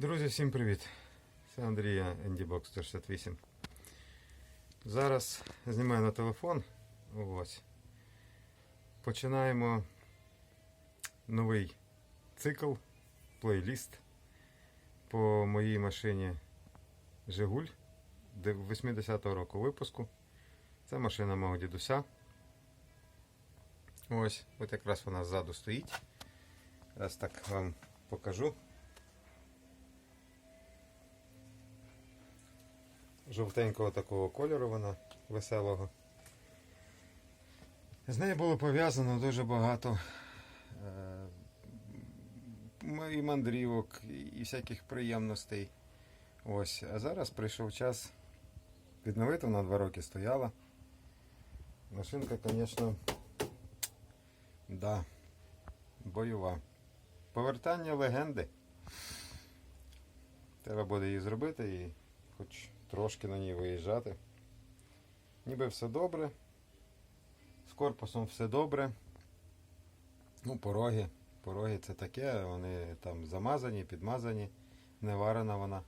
Друзі, всім привіт! Це Андрія Ендібок 168. Зараз знімаю на телефон. Ось. Починаємо новий цикл, плейліст по моїй машині Жигуль 80-го року випуску. Це машина мого дідуся. Ось, от якраз вона ззаду стоїть. Зараз так вам покажу. Жовтенького такого кольору вона веселого. З нею було пов'язано дуже багато е, і мандрівок, і всяких приємностей. Ось. А зараз прийшов час відновити, вона два роки стояла. Машинка, звісно, да, бойова. Повертання легенди. Треба буде її зробити і хоч трошки на ній виїжджати. Ніби все добре. З корпусом все добре. Ну, пороги. Пороги це таке, вони там замазані, підмазані, не варена вона.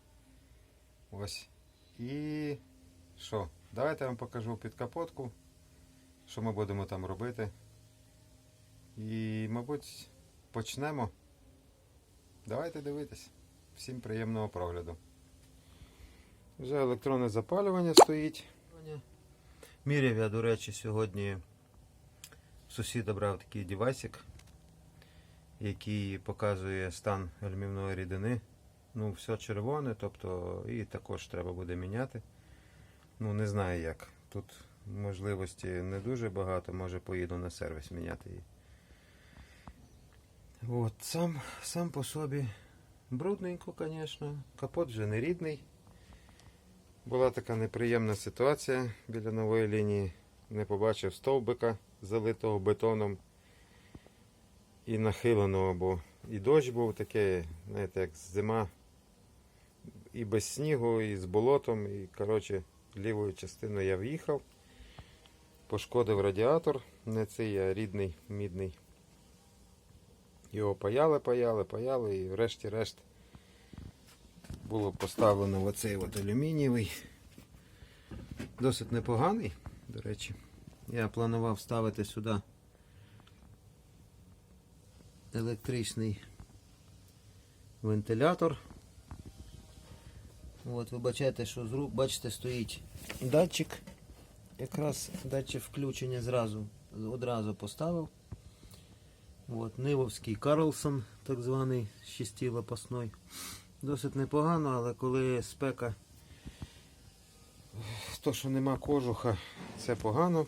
Ось. І що? Давайте я вам покажу підкапотку, що ми будемо там робити. І, мабуть, почнемо. Давайте дивитись. Всім приємного прогляду. Вже електронне запалювання стоїть. Міряв я, до речі, сьогодні сусіда брав такий девайсик, який показує стан гальмівної рідини. Ну, все червоне, тобто і також треба буде міняти. Ну, не знаю як. Тут можливості не дуже багато, може поїду на сервіс міняти її. От, сам, сам по собі брудненько, звісно. Капот вже не рідний. Була така неприємна ситуація біля нової лінії. Не побачив стовбика, залитого бетоном і нахиленого, бо і дощ був таке, знаєте, як зима, і без снігу, і з болотом. І, коротше, лівою частиною я в'їхав, пошкодив радіатор, не цей, а рідний, мідний. Його паяли, паяли, паяли, і врешті-решт було поставлено в оцей от алюмінієвий. Досить непоганий, до речі. Я планував ставити сюди електричний вентилятор. От, ви бачите, що з рук, бачите, стоїть датчик. Якраз датчик включення зразу, одразу поставив. От, Нивовський Карлсон, так званий шестилопасний. Досить непогано, але коли спека, то що нема кожуха, це погано.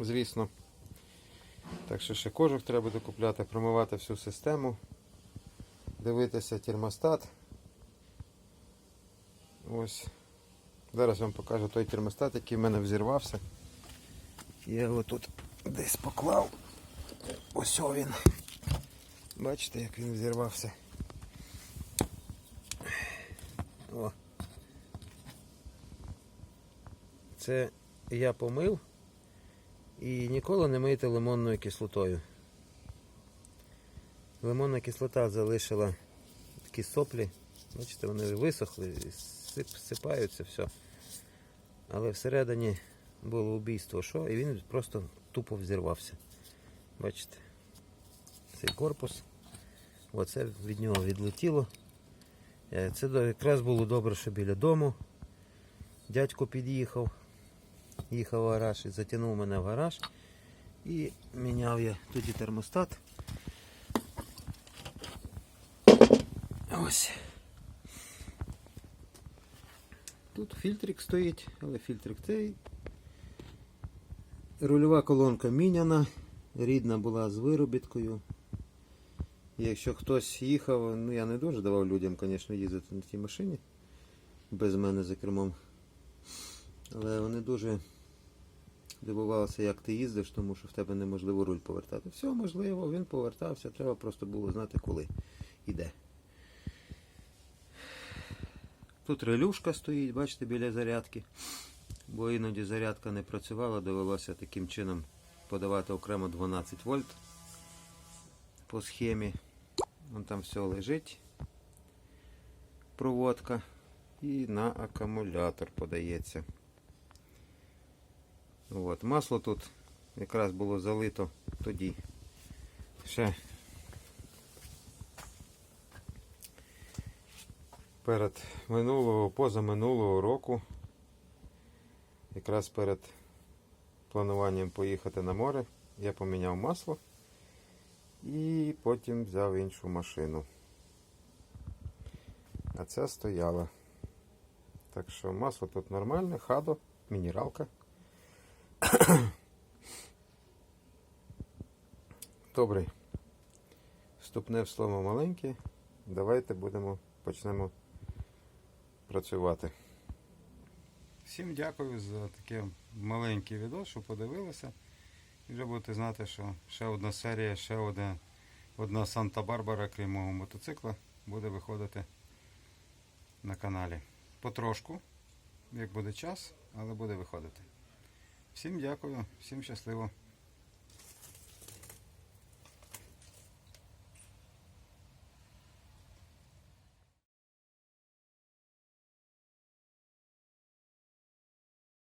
Звісно. Так що ще кожух треба докупляти, промивати всю систему, дивитися термостат. Ось. Зараз вам покажу той термостат, який в мене взірвався. Я його тут десь поклав. Ось він. Бачите, як він взірвався. О. Це я помив і ніколи не мийте лимонною кислотою. Лимонна кислота залишила такі соплі. Бачите, вони висохли, сип, сипаються, все. Але всередині було убійство, що, і він просто тупо взірвався. Бачите? Цей корпус. Оце від нього відлетіло. Е, Це якраз було добре, що біля дому. Дядько під'їхав, їхав в гараж і затягнув мене в гараж. І міняв я тоді термостат. Ось. Тут фільтрик стоїть, але фільтрик цей. Рульова колонка міняна, рідна була з виробіткою. Якщо хтось їхав, ну я не дуже давав людям, звісно, їздити на тій машині без мене за кермом. Але вони дуже дивувалися, як ти їздиш, тому що в тебе неможливо руль повертати. Все можливо, він повертався, треба просто було знати, коли йде. Тут релюшка стоїть, бачите, біля зарядки. Бо іноді зарядка не працювала, довелося таким чином подавати окремо 12 вольт по схемі. Вон там все лежить. проводка. І на акумулятор подається. От. Масло тут якраз було залито тоді. Ще перед минулого, позаминулого року, якраз перед плануванням поїхати на море, я поміняв масло і потім взяв іншу машину. А ця стояла. Так що масло тут нормальне, хадо, мінералка. Добре. Вступне в слово маленьке. Давайте будемо почнемо працювати. Всім дякую за таке маленький відео, що подивилися. І вже будете знати, що ще одна серія, ще одна, одна Санта-Барбара, крім мого мотоцикла, буде виходити на каналі. Потрошку, як буде час, але буде виходити. Всім дякую, всім щасливо.